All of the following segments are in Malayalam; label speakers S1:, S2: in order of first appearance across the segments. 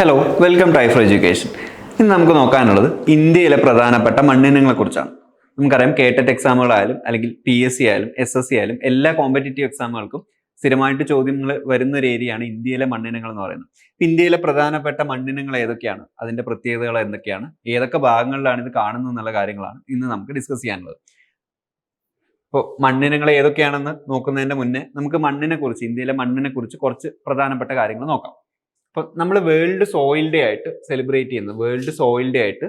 S1: ഹലോ വെൽക്കം ടു ഐഫർ എഡ്യൂക്കേഷൻ ഇന്ന് നമുക്ക് നോക്കാനുള്ളത് ഇന്ത്യയിലെ പ്രധാനപ്പെട്ട മണ്ണിനങ്ങളെ കുറിച്ചാണ് നമുക്കറിയാം കേട്ടറ്റ് എക്സാമുകളായാലും അല്ലെങ്കിൽ പി എസ് സി ആയാലും എസ് എസ് സി ആയാലും എല്ലാ കോമ്പറ്റേറ്റീവ് എക്സാമുകൾക്കും സ്ഥിരമായിട്ട് ചോദ്യങ്ങൾ വരുന്ന ഒരു ഏരിയയാണ് ഇന്ത്യയിലെ മണ്ണിനങ്ങൾ എന്ന് പറയുന്നത് ഇന്ത്യയിലെ പ്രധാനപ്പെട്ട മണ്ണിനങ്ങൾ ഏതൊക്കെയാണ്? അതിന്റെ പ്രത്യേകതകൾ എന്തൊക്കെയാണ്? ഏതൊക്കെ ഭാഗങ്ങളിലാണ് ഇത് കാണുന്നത് എന്നുള്ള കാര്യങ്ങളാണ് ഇന്ന് നമുക്ക് ഡിസ്കസ് ചെയ്യാനുള്ളത്. ഇപ്പോൾ മണ്ണിനങ്ങൾ ഏതൊക്കെയാണെന്ന് നോക്കുന്നതിന്റെ മുന്നേ നമുക്ക് മണ്ണിനെ കുറിച്ച് ഇന്ത്യയിലെ മണ്ണിനെ കുറിച്ച് കുറച്ച് പ്രധാനപ്പെട്ട കാര്യങ്ങൾ നോക്കാം. ഇപ്പൊ നമ്മൾ വേൾഡ് സോയിൽ ഡേ ആയിട്ട് സെലിബ്രേറ്റ് ചെയ്യുന്നത് വേൾഡ് സോയിൽ ഡേ ആയിട്ട്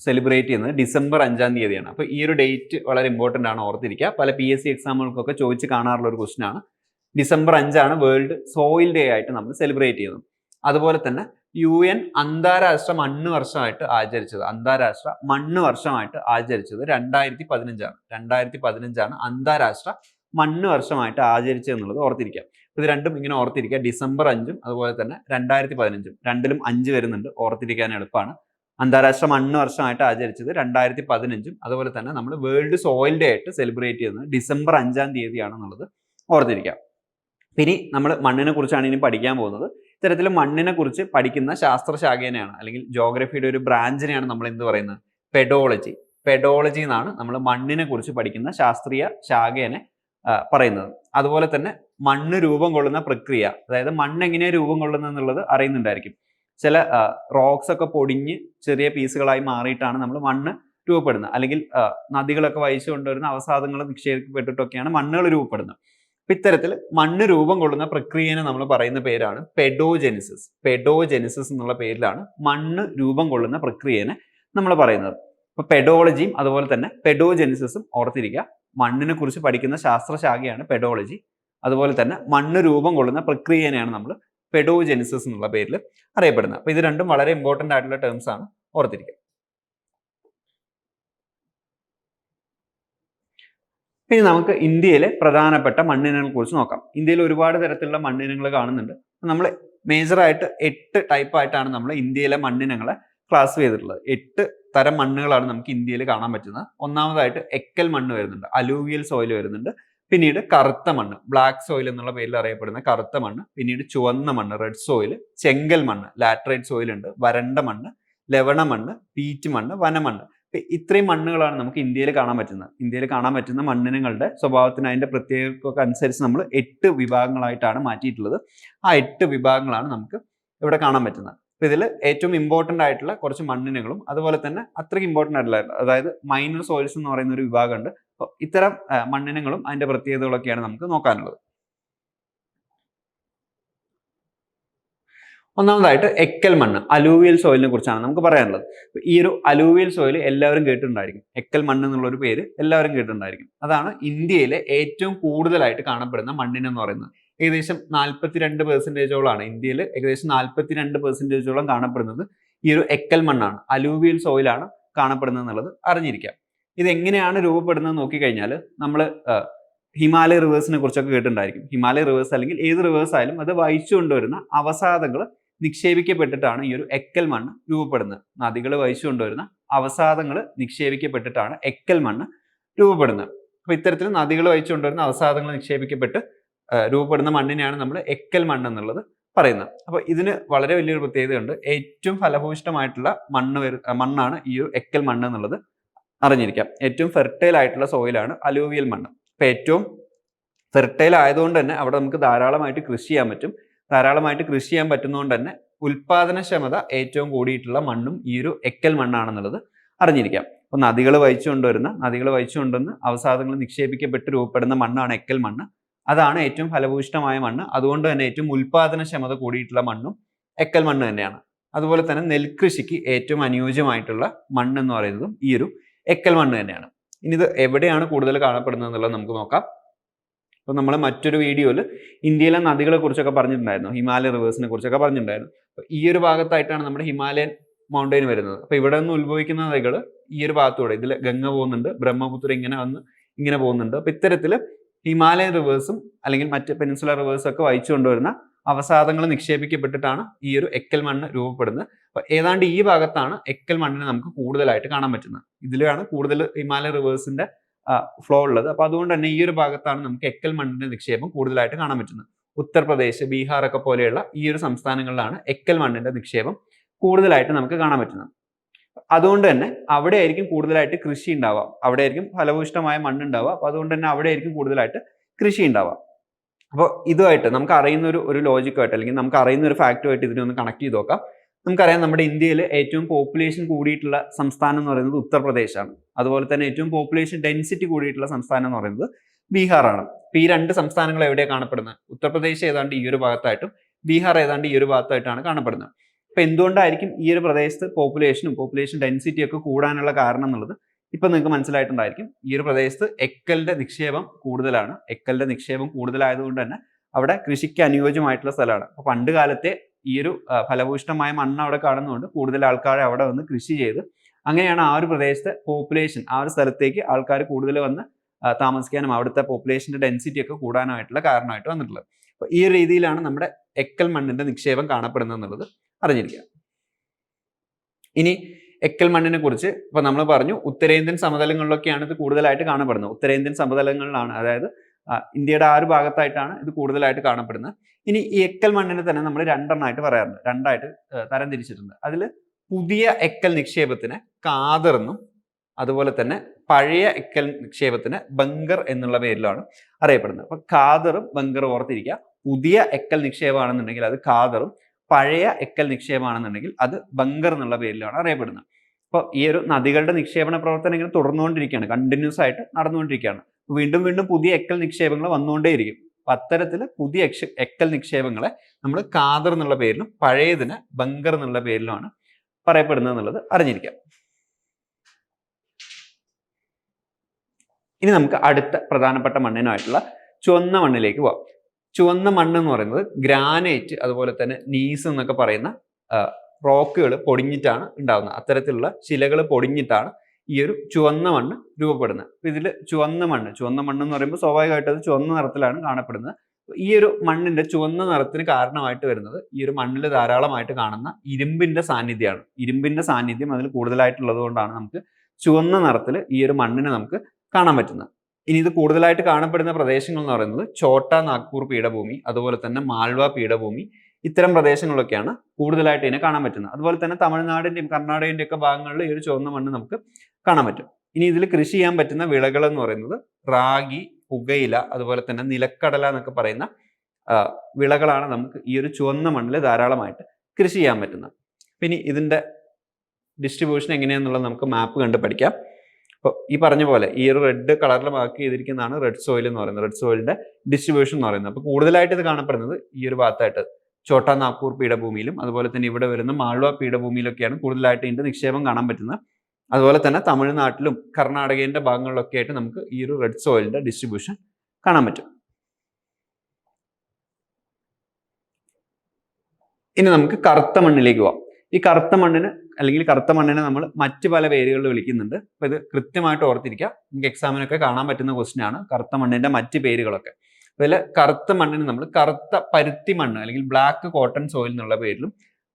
S1: സെലിബ്രേറ്റ് ചെയ്യുന്നത് ഡിസംബർ അഞ്ചാം തീയതിയാണ്. അപ്പോൾ ഈ ഒരു ഡേറ്റ് വളരെ ഇമ്പോർട്ടന്റ് ആണ് ഓർത്തിരിക്കുക. പല പി എസ് സി എക്സാമുകൾക്കൊക്കെ ചോദിച്ച് കാണാറുള്ള ഒരു ക്വസ്റ്റൻ ആണ്. ഡിസംബർ അഞ്ചാണ് വേൾഡ് സോയിൽ ഡേ ആയിട്ട് നമ്മൾ സെലിബ്രേറ്റ് ചെയ്യുന്നത്. അതുപോലെ തന്നെ യു എൻ അന്താരാഷ്ട്ര മണ്ണ് വർഷമായിട്ട് ആചരിച്ചത്. അന്താരാഷ്ട്ര മണ്ണ് വർഷമായിട്ട് ആചരിച്ചത് രണ്ടായിരത്തി പതിനഞ്ചാണ് രണ്ടായിരത്തി പതിനഞ്ചാണ് അന്താരാഷ്ട്ര മണ്ണ് വർഷമായിട്ട് ആചരിച്ചത് എന്നുള്ളത് ഓർത്തിരിക്കുക. ഇത് രണ്ടും ഇങ്ങനെ ഓർത്തിരിക്കുക. ഡിസംബർ അഞ്ചും അതുപോലെ തന്നെ രണ്ടായിരത്തി പതിനഞ്ചും രണ്ടിലും അഞ്ച് വരുന്നുണ്ട്. ഓർത്തിരിക്കാൻ എളുപ്പമാണ്. അന്താരാഷ്ട്ര മണ്ണ് വർഷമായിട്ട് ആചരിച്ചത് രണ്ടായിരത്തി പതിനഞ്ചും അതുപോലെ തന്നെ നമ്മൾ വേൾഡ് സോയിൽ ഡേ ആയിട്ട് സെലിബ്രേറ്റ് ചെയ്യുന്നത് ഡിസംബർ അഞ്ചാം തീയതിയാണെന്നുള്ളത് ഓർത്തിരിക്കാം പിന്നെ നമ്മൾ മണ്ണിനെ കുറിച്ചാണ് ഇനി പഠിക്കാൻ പോകുന്നത്. ഇത്തരത്തിൽ മണ്ണിനെ കുറിച്ച് പഠിക്കുന്ന ശാസ്ത്രശാഖേനെയാണ് അല്ലെങ്കിൽ ജോഗ്രഫിയുടെ ഒരു ബ്രാഞ്ചിനെയാണ് നമ്മൾ എന്ത് പറയുന്നത്? പെഡോളജി പെഡോളജി എന്നാണ് നമ്മൾ മണ്ണിനെ കുറിച്ച് പഠിക്കുന്ന ശാസ്ത്രീയ ശാഖേനെ പറയുന്നത്. അതുപോലെ തന്നെ മണ്ണ് രൂപം കൊള്ളുന്ന പ്രക്രിയ അതായത് മണ്ണ് എങ്ങനെയാണ് രൂപം കൊള്ളുന്നത് എന്നുള്ളത് അറിയുന്നുണ്ടായിരിക്കും. ചില റോക്സ് ഒക്കെ പൊടിഞ്ഞ് ചെറിയ പീസുകളായി മാറിയിട്ടാണ് നമ്മൾ മണ്ണ് രൂപപ്പെടുന്നത്. അല്ലെങ്കിൽ നദികളൊക്കെ വഹിച്ചു കൊണ്ടുവരുന്ന അവസാദങ്ങൾ നിക്ഷേപിക്കപ്പെട്ടിട്ടൊക്കെയാണ് മണ്ണുകൾ രൂപപ്പെടുന്നത്. അപ്പൊ ഇത്തരത്തിൽ മണ്ണ് രൂപം കൊള്ളുന്ന പ്രക്രിയനെ നമ്മൾ പറയുന്ന പേരാണ് പെഡോജെനിസിസ് പെഡോജെനിസിസ് എന്നുള്ള പേരിലാണ് മണ്ണ് രൂപം കൊള്ളുന്ന പ്രക്രിയനെ നമ്മൾ പറയുന്നത്. അപ്പൊ പെഡോളജിയും അതുപോലെ തന്നെ പെഡോജെനിസിസും ഓർത്തിരിക്കുക. മണ്ണിനെ കുറിച്ച് പഠിക്കുന്ന ശാസ്ത്രശാഖയാണ് പെഡോളജി അതുപോലെ തന്നെ മണ്ണ് രൂപം കൊള്ളുന്ന പ്രക്രിയനെയാണ് നമ്മൾ പെഡോജെനിസിസ് എന്നുള്ള പേരിൽ അറിയപ്പെടുന്നത്. അപ്പോൾ ഇത് രണ്ടും വളരെ ഇമ്പോർട്ടന്റ് ആയിട്ടുള്ള ടേംസ് ആണ് ഓർത്തിരിക്കുക. ഇനി നമുക്ക് ഇന്ത്യയിലെ പ്രധാനപ്പെട്ട മണ്ണിനങ്ങളെ കുറിച്ച് നോക്കാം. ഇന്ത്യയിൽ ഒരുപാട് തരത്തിലുള്ള മണ്ണിനങ്ങൾ കാണുന്നുണ്ട്. നമ്മൾ മേജറായിട്ട് എട്ട് ടൈപ്പ് ആയിട്ടാണ് നമ്മൾ ഇന്ത്യയിലെ മണ്ണിനങ്ങളെ ക്ലാസ് ചെയ്തിട്ടുള്ളത്. എട്ട് തരം മണ്ണുകളാണ് നമുക്ക് ഇന്ത്യയിൽ കാണാൻ പറ്റുന്നത്. ഒന്നാമതായിട്ട് എക്കൽ മണ്ണ് വരുന്നുണ്ട്. അലൂവിയൽ സോയിൽ വരുന്നുണ്ട്. പിന്നീട് കറുത്ത മണ്ണ് ബ്ലാക്ക് സോയിൽ എന്നുള്ള പേരിൽ അറിയപ്പെടുന്ന കറുത്ത മണ്ണ് പിന്നീട് ചുവന്ന മണ്ണ് റെഡ് സോയിൽ ചെങ്കൽ മണ്ണ് ലാറ്ററൈറ്റ് സോയിൽ ഉണ്ട് വരണ്ട മണ്ണ് ലവണ മണ്ണ് പീറ്റ് മണ്ണ് വനമണ്ണ് ഇത്രയും മണ്ണുകളാണ് നമുക്ക് ഇന്ത്യയിൽ കാണാൻ പറ്റുന്നത്. ഇന്ത്യയിൽ കാണാൻ പറ്റുന്ന മണ്ണിനങ്ങളുടെ സ്വഭാവത്തിന് അതിന്റെ പ്രത്യേകതയൊക്കെ അനുസരിച്ച് നമ്മൾ എട്ട് വിഭാഗങ്ങളായിട്ടാണ് മാറ്റിയിട്ടുള്ളത്. ആ എട്ട് വിഭാഗങ്ങളാണ് നമുക്ക് ഇവിടെ കാണാൻ പറ്റുന്നത്. അപ്പൊ ഇതിൽ ഏറ്റവും ഇമ്പോർട്ടന്റ് ആയിട്ടുള്ള കുറച്ച് മണ്ണിനങ്ങളും അതുപോലെ തന്നെ അത്രയ്ക്ക് ഇമ്പോർട്ടന്റ് ആയിട്ടുള്ള അതായത് മൈനർ സോയിൽസ് എന്ന് പറയുന്ന ഒരു വിഭാഗമുണ്ട്. ഇത്തരം മണ്ണിനങ്ങളും അതിന്റെ പ്രത്യേകതകളൊക്കെയാണ് നമുക്ക് നോക്കാനുള്ളത്. ഒന്നാമതായിട്ട് എക്കൽ മണ്ണ് അലൂവിയൽ സോയിലിനെ കുറിച്ചാണ് നമുക്ക് പറയാനുള്ളത്. ഈ ഒരു അലൂവിയൽ സോയിൽ എല്ലാവരും കേട്ടിട്ടുണ്ടായിരിക്കും. എക്കൽ മണ്ണ് എന്നുള്ള ഒരു പേര് എല്ലാവരും കേട്ടിട്ടുണ്ടായിരിക്കും. അതാണ് ഇന്ത്യയിലെ ഏറ്റവും കൂടുതലായിട്ട് കാണപ്പെടുന്ന മണ്ണിനെന്ന് പറയുന്നത്. ഏകദേശം നാൽപ്പത്തിരണ്ട് പെർസെന്റേജോളാണ് ഇന്ത്യയിൽ ഏകദേശം നാൽപ്പത്തിരണ്ട് പെർസെന്റേജോളം കാണപ്പെടുന്നത് ഈ ഒരു എക്കൽ മണ്ണാണ്. അലൂവിയൽ സോയിലാണ് കാണപ്പെടുന്നത് എന്നുള്ളത് അറിഞ്ഞിരിക്കാം. ഇത് എങ്ങനെയാണ് രൂപപ്പെടുന്നത് നോക്കിക്കഴിഞ്ഞാൽ നമ്മൾ ഹിമാലയ റിവേഴ്സിനെ കുറിച്ചൊക്കെ കേട്ടിട്ടുണ്ടായിരിക്കും. ഹിമാലയ റിവേഴ്സ് അല്ലെങ്കിൽ ഏത് റിവേഴ്സ് ആയാലും അത് വഹിച്ചു കൊണ്ടുവരുന്ന അവസാദങ്ങൾ നിക്ഷേപിക്കപ്പെട്ടിട്ടാണ് ഈ ഒരു എക്കൽ മണ്ണ് രൂപപ്പെടുന്നത്. നദികൾ വഹിച്ചു കൊണ്ടുവരുന്ന അവസാദങ്ങൾ നിക്ഷേപിക്കപ്പെട്ടിട്ടാണ് എക്കൽ മണ്ണ് രൂപപ്പെടുന്നത്. അപ്പോൾ ഇത്തരത്തിൽ നദികൾ വഹിച്ചു കൊണ്ടുവരുന്ന അവസാദങ്ങൾ നിക്ഷേപിക്കപ്പെട്ട് രൂപപ്പെടുന്ന മണ്ണിനെയാണ് നമ്മൾ എക്കൽ മണ്ണ് എന്നുള്ളത് പറയുന്നത്. അപ്പോൾ ഇതിന് വളരെ വലിയൊരു പ്രത്യേകതയുണ്ട്. ഏറ്റവും ഫലഭൂയിഷ്ടമായിട്ടുള്ള മണ്ണ് വരു മണ്ണാണ് ഈ ഒരു എക്കൽ മണ്ണ് എന്നുള്ളത്. അറിഞ്ഞിരിക്കാം. ഏറ്റവും ഫെർട്ടൈൽ ആയിട്ടുള്ള സോയിലാണ് അലൂവിയൽ മണ്ണ്. അപ്പൊ ഏറ്റവും ഫെർട്ടൈൽ ആയതുകൊണ്ട് തന്നെ അവിടെ നമുക്ക് ധാരാളമായിട്ട് കൃഷി ചെയ്യാൻ പറ്റും. ധാരാളമായിട്ട് കൃഷി ചെയ്യാൻ പറ്റുന്നതുകൊണ്ട് തന്നെ ഉൽപാദനക്ഷമത ഏറ്റവും കൂടിയിട്ടുള്ള മണ്ണും ഈ ഒരു എക്കൽ മണ്ണാണെന്നുള്ളത് അറിഞ്ഞിരിക്കാം. അപ്പോൾ നദികൾ വഹിച്ചു കൊണ്ടുവരുന്ന നദികൾ വഹിച്ചു കൊണ്ടുവന്ന് അവസാദങ്ങൾ നിക്ഷേപിക്കപ്പെട്ട് രൂപപ്പെടുന്ന മണ്ണാണ് എക്കൽ മണ്ണ്. അതാണ് ഏറ്റവും ഫലഭൂയിഷ്ടമായ മണ്ണ്. അതുകൊണ്ട് തന്നെ ഏറ്റവും ഉൽപാദനക്ഷമത കൂടിയിട്ടുള്ള മണ്ണും എക്കൽ മണ്ണ് തന്നെയാണ്. അതുപോലെ തന്നെ നെൽകൃഷിക്ക് ഏറ്റവും അനുയോജ്യമായിട്ടുള്ള മണ്ണ് എന്ന് പറയുന്നതും ഈ ഒരു എക്കൽ മണ്ണ് തന്നെയാണ്. ഇനി ഇത് എവിടെയാണ് കൂടുതൽ കാണപ്പെടുന്നത് എന്നുള്ളത് നമുക്ക് നോക്കാം. അപ്പോൾ നമ്മൾ മറ്റൊരു വീഡിയോയിൽ ഇന്ത്യയിലെ നദികളെ കുറിച്ചൊക്കെ പറഞ്ഞിട്ടുണ്ടായിരുന്നു. ഹിമാലയ റിവേഴ്സിനെ കുറിച്ചൊക്കെ പറഞ്ഞിട്ടുണ്ടായിരുന്നു. അപ്പോൾ ഈ ഒരു ഭാഗത്തായിട്ടാണ് നമ്മുടെ ഹിമാലയൻ മൗണ്ടൈൻ വരുന്നത്. അപ്പോൾ ഇവിടെ നിന്ന് ഉത്ഭവിക്കുന്ന നദികൾ ഈ ഒരു ഭാഗത്തൂടെ ഇതിൽ ഗംഗ പോകുന്നുണ്ട് ബ്രഹ്മപുത്ര ഇങ്ങനെ വന്ന് ഇങ്ങനെ പോകുന്നുണ്ട്. അപ്പോൾ ഇത്തരത്തിൽ ഹിമാലയൻ റിവേഴ്സും അല്ലെങ്കിൽ മറ്റ് പെനിൻസുല റിവേഴ്സും ഒക്കെ വഹിച്ചു കൊണ്ടുവരുന്ന അവസാദങ്ങൾ നിക്ഷേപിക്കപ്പെട്ടിട്ടാണ് ഈ ഒരു എക്കൽ മണ്ണ് രൂപപ്പെടുന്നത്. ഏതാണ്ട് ഈ ഭാഗത്താണ് എക്കൽ മണ്ണിനെ നമുക്ക് കൂടുതലായിട്ട് കാണാൻ പറ്റുന്നത്. ഇതിലാണ് കൂടുതൽ ഹിമാലയ റിവേഴ്സിന്റെ ഫ്ലോ ഉള്ളത്. അപ്പോൾ അതുകൊണ്ട് തന്നെ ഈ ഒരു ഭാഗത്താണ് നമുക്ക് എക്കൽ മണ്ണിന്റെ നിക്ഷേപം കൂടുതലായിട്ട് കാണാൻ പറ്റുന്നത്. ഉത്തർപ്രദേശ് ബീഹാർ ഒക്കെ പോലെയുള്ള ഈ ഒരു സംസ്ഥാനങ്ങളിലാണ് എക്കൽ മണ്ണിന്റെ നിക്ഷേപം കൂടുതലായിട്ട് നമുക്ക് കാണാൻ പറ്റുന്നത്. അതുകൊണ്ട് തന്നെ അവിടെ ആയിരിക്കും കൂടുതലായിട്ട് കൃഷി ഉണ്ടാവാം അവിടെ ആയിരിക്കും ഫലഭൂഷ്ടമായ മണ്ണുണ്ടാവുക അപ്പോൾ അതുകൊണ്ട് തന്നെ അവിടെ ആയിരിക്കും കൂടുതലായിട്ട് കൃഷി ഉണ്ടാവാം അപ്പോൾ ഇതുമായിട്ട് നമുക്ക് അറിയുന്ന ഒരു ഒരു ലോജിക്കുമായിട്ട് അല്ലെങ്കിൽ നമുക്ക് അറിയുന്ന ഒരു ഫാക്റ്റുമായിട്ട് ഇതിനെ ഒന്ന് കണക്ട് ചെയ്ത് നോക്കാം. നമുക്കറിയാം നമ്മുടെ ഇന്ത്യയിൽ ഏറ്റവും പോപ്പുലേഷൻ കൂടിയിട്ടുള്ള സംസ്ഥാനം എന്ന് പറയുന്നത് ഉത്തർപ്രദേശാണ്. അതുപോലെ തന്നെ ഏറ്റവും പോപ്പുലേഷൻ ഡെൻസിറ്റി കൂടിയിട്ടുള്ള സംസ്ഥാനം എന്ന് പറയുന്നത് ബീഹാറാണ്. അപ്പോൾ ഈ രണ്ട് സംസ്ഥാനങ്ങൾ എവിടെയാണ് കാണപ്പെടുന്നത്? ഉത്തർപ്രദേശ് ഏതാണ്ട് ഈ ഒരു ഭാഗത്തായിട്ടും ബീഹാർ ഏതാണ്ട് ഈ ഒരു ഭാഗത്തായിട്ടാണ് കാണപ്പെടുന്നത്. അപ്പൊ എന്തുകൊണ്ടായിരിക്കും ഈ ഒരു പ്രദേശത്ത് പോപ്പുലേഷനും പോപ്പുലേഷൻ ഡെൻസിറ്റി ഒക്കെ കൂടാനുള്ള കാരണം എന്നുള്ളത് ഇപ്പൊ നിങ്ങൾക്ക് മനസ്സിലായിട്ടുണ്ടായിരിക്കും. ഈ ഒരു പ്രദേശത്ത് എക്കലിന്റെ നിക്ഷേപം കൂടുതലാണ്. എക്കലിന്റെ നിക്ഷേപം കൂടുതലായതുകൊണ്ട് തന്നെ അവിടെ കൃഷിക്ക് അനുയോജ്യമായിട്ടുള്ള സ്ഥലമാണ്. അപ്പോൾ പണ്ട് കാലത്തെ ഈ ഒരു ഫലഭൂഷ്ടമായ മണ്ണ് അവിടെ കാണുന്നതുകൊണ്ട് കൂടുതൽ ആൾക്കാർ അവിടെ വന്ന് കൃഷി ചെയ്ത് അങ്ങനെയാണ് ആ ഒരു പ്രദേശത്തെ പോപ്പുലേഷൻ ആ ഒരു സ്ഥലത്തേക്ക് ആൾക്കാർ കൂടുതൽ വന്ന് താമസിക്കാനും അവിടുത്തെ പോപ്പുലേഷന്റെ ഡെൻസിറ്റി ഒക്കെ കൂടാനായിട്ടുള്ള കാരണമായിട്ട് വന്നിട്ടുള്ളത്. അപ്പൊ ഈ രീതിയിലാണ് നമ്മുടെ എക്കൽ മണ്ണിന്റെ നിക്ഷേപം കാണപ്പെടുന്നത് എന്നുള്ളത് അറിഞ്ഞിരിക്കുക. ഇനി എക്കൽ മണ്ണിനെ കുറിച്ച് ഇപ്പൊ നമ്മൾ പറഞ്ഞു ഉത്തരേന്ത്യൻ സമതലങ്ങളിലൊക്കെയാണ് ഇത് കൂടുതലായിട്ട് കാണപ്പെടുന്നത്. ഉത്തരേന്ത്യൻ സമതലങ്ങളിലാണ് അതായത് ഇന്ത്യയുടെ ആ ഒരു ഭാഗത്തായിട്ടാണ് ഇത് കൂടുതലായിട്ട് കാണപ്പെടുന്നത്. ഇനി ഈ എക്കൽ മണ്ണിനെ തന്നെ നമ്മൾ രണ്ടെണ്ണമായിട്ട് പറയാറുണ്ട്. രണ്ടായിട്ട് തരം തിരിച്ചിട്ടുണ്ട്. അതിൽ പുതിയ എക്കൽ നിക്ഷേപത്തിന് കാതർ എന്നും അതുപോലെ തന്നെ പഴയ എക്കൽ നിക്ഷേപത്തിന് ബങ്കർ എന്നുള്ള പേരിലാണ് അറിയപ്പെടുന്നത്. അപ്പൊ കാതറും ബങ്കറും ഓർത്തിരിക്കുക. പുതിയ എക്കൽ നിക്ഷേപമാണെന്നുണ്ടെങ്കിൽ അത് കാതറും പഴയ എക്കൽ നിക്ഷേപമാണെന്നുണ്ടെങ്കിൽ അത് ബങ്കർ എന്നുള്ള പേരിലാണ് അറിയപ്പെടുന്നത്. അപ്പോൾ ഈ ഒരു നദികളുടെ നിക്ഷേപണ പ്രവർത്തനം ഇങ്ങനെ തുടർന്നുകൊണ്ടിരിക്കുകയാണ്. കണ്ടിന്യൂസ് ആയിട്ട് നടന്നുകൊണ്ടിരിക്കുകയാണ്. വീണ്ടും വീണ്ടും പുതിയ എക്കൽ നിക്ഷേപങ്ങൾ വന്നുകൊണ്ടേയിരിക്കും. അപ്പൊ അത്തരത്തിൽ പുതിയ എക്കൽ നിക്ഷേപങ്ങളെ നമ്മൾ കാതർ എന്നുള്ള പേരിലും പഴയതിന് ബങ്കർ എന്നുള്ള പേരിലുമാണ് പറയപ്പെടുന്നത് എന്നുള്ളത് അറിഞ്ഞിരിക്കാം. ഇനി നമുക്ക് അടുത്ത പ്രധാനപ്പെട്ട മണ്ണിനായിട്ടുള്ള ചുവന്ന മണ്ണിലേക്ക് പോവാം. ചുവന്ന മണ്ണ് എന്ന് പറയുന്നത് ഗ്രാനൈറ്റ് അതുപോലെ തന്നെ നീസ് എന്നൊക്കെ പറയുന്ന റോക്കുകൾ പൊടിഞ്ഞിട്ടാണ് ഉണ്ടാകുന്നത് അത്തരത്തിലുള്ള ശിലകൾ പൊടിഞ്ഞിട്ടാണ് ഈ ഒരു ചുവന്ന മണ്ണ് രൂപപ്പെടുന്നത്. അപ്പൊ ഇതിൽ ചുവന്ന മണ്ണ് ചുവന്ന മണ്ണ് എന്ന് പറയുമ്പോൾ സ്വാഭാവികമായിട്ടും അത് ചുവന്ന നിറത്തിലാണ് കാണപ്പെടുന്നത്. ഈ ഒരു മണ്ണിന്റെ ചുവന്ന നിറത്തിന് കാരണമായിട്ട് വരുന്നത് ഈ ഒരു മണ്ണിൽ ധാരാളമായിട്ട് കാണുന്ന ഇരുമ്പിന്റെ സാന്നിധ്യമാണ്. ഇരുമ്പിന്റെ സാന്നിധ്യം അതിൽ കൂടുതലായിട്ടുള്ളത് കൊണ്ടാണ് നമുക്ക് ചുവന്ന നിറത്തിൽ ഈ ഒരു മണ്ണിനെ നമുക്ക് കാണാൻ പറ്റുന്നത്. ഇനി ഇത് കൂടുതലായിട്ട് കാണപ്പെടുന്ന പ്രദേശങ്ങൾ എന്ന് പറയുന്നത് ചോട്ട നാഗ്പൂർ പീഠഭൂമി അതുപോലെ തന്നെ മാൾവ പീഠഭൂമി ഇത്തരം പ്രദേശങ്ങളിലൊക്കെയാണ് കൂടുതലായിട്ട് ഇതിനെ കാണാൻ പറ്റുന്നത്. അതുപോലെ തന്നെ തമിഴ്നാടിന്റെയും കർണാടകന്റെയും ഒക്കെ ഭാഗങ്ങളിൽ ഈ ഒരു ചുവന്ന മണ്ണ് നമുക്ക് കാണാൻ പറ്റും. ഇനി ഇതിൽ കൃഷി ചെയ്യാൻ പറ്റുന്ന വിളകൾ എന്ന് പറയുന്നത് റാഗി പുകയില അതുപോലെ തന്നെ നിലക്കടല എന്നൊക്കെ പറയുന്ന വിളകളാണ് നമുക്ക് ഈ ഒരു ചുവന്ന മണ്ണിൽ ധാരാളമായിട്ട് കൃഷി ചെയ്യാൻ പറ്റുന്നത്. പിന്നെ ഇതിന്റെ ഡിസ്ട്രിബ്യൂഷൻ എങ്ങനെയാണെന്നുള്ളത് നമുക്ക് മാപ്പ് കണ്ട് പഠിക്കാം അപ്പോൾ ഈ പറഞ്ഞ പോലെ ഈ ഒരു റെഡ് കളറിൽ മാർക്ക് ചെയ്തിരിക്കുന്നതാണ് റെഡ് സോയിൽ എന്ന് പറയുന്നത്. റെഡ് സോയിലിന്റെ ഡിസ്ട്രിബ്യൂഷൻ എന്ന് പറയുന്നത്. അപ്പോൾ കൂടുതലായിട്ട് ഇത് കാണപ്പെടുന്നത് ഈ ഒരു ഭാഗത്തായിട്ട് ചോട്ടാ നാഗ്പൂർ പീഠഭൂമിയിലും അതുപോലെ തന്നെ ഇവിടെ വരുന്ന മാൾവ പീഠഭൂമിയിലൊക്കെയാണ് കൂടുതലായിട്ട് ഇതിന്റെ നിക്ഷേപം കാണാൻ പറ്റുന്നത്. അതുപോലെ തന്നെ തമിഴ്നാട്ടിലും കർണാടകയുടെ ഭാഗങ്ങളിലൊക്കെ ആയിട്ട് നമുക്ക് ഈ ഒരു റെഡ് സോയിലിന്റെ ഡിസ്ട്രിബ്യൂഷൻ കാണാൻ പറ്റും. ഇനി നമുക്ക് കറുത്ത മണ്ണിലേക്ക് പോവാം. ഈ കറുത്ത മണ്ണിന് അല്ലെങ്കിൽ കറുത്ത മണ്ണിനെ നമ്മൾ മറ്റ് പല പേരുകളിൽ വിളിക്കുന്നുണ്ട്. അപ്പോൾ ഇത് കൃത്യമായിട്ട് ഓർത്തിരിക്കുക. നമുക്ക് എക്സാമിനൊക്കെ കാണാൻ പറ്റുന്ന ക്വസ്റ്റ്യൻ ആണ്. കറുത്ത മണ്ണിന്റെ മറ്റ് പേരുകളൊക്കെ. അതിൽ കറുത്ത മണ്ണിന് നമ്മൾ കറുത്ത പരുത്തി മണ്ണ് അല്ലെങ്കിൽ ബ്ലാക്ക് കോട്ടൺ സോയിൽ എന്നുള്ള പേരിലും